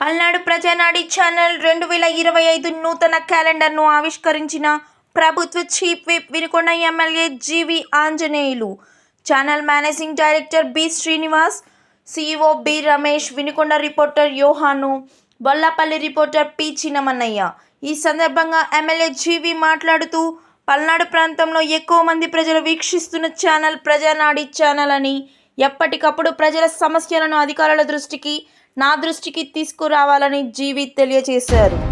Palnadu ప్రజానాడి channel రెండు వేల ఇరవై ఐదు నూతన క్యాలెండర్ను ఆవిష్కరించిన ప్రభుత్వ chief whip Vinukonda MLA G V Anjaneyulu. Channel managing director B Srinivas CEO B Ramesh Vinukonda reporter Yohanu Bollapalli reporter P చిన్నమన్నయ్య. ఈ సందర్భంగా ఎమ్మెల్యే జీవి మాట్లాడుతూ పల్నాడు ప్రాంతంలో ఎక్కువ మంది ప్రజలు వీక్షిస్తున్న ఛానల్ ప్రజానాడి ఛానల్ అని ఎప్పటికప్పుడు ప్రజల సమస్యలను అధికారుల దృష్టికి నా దృష్టికి తీసుకురావాలని జీవి తెలియజేశారు.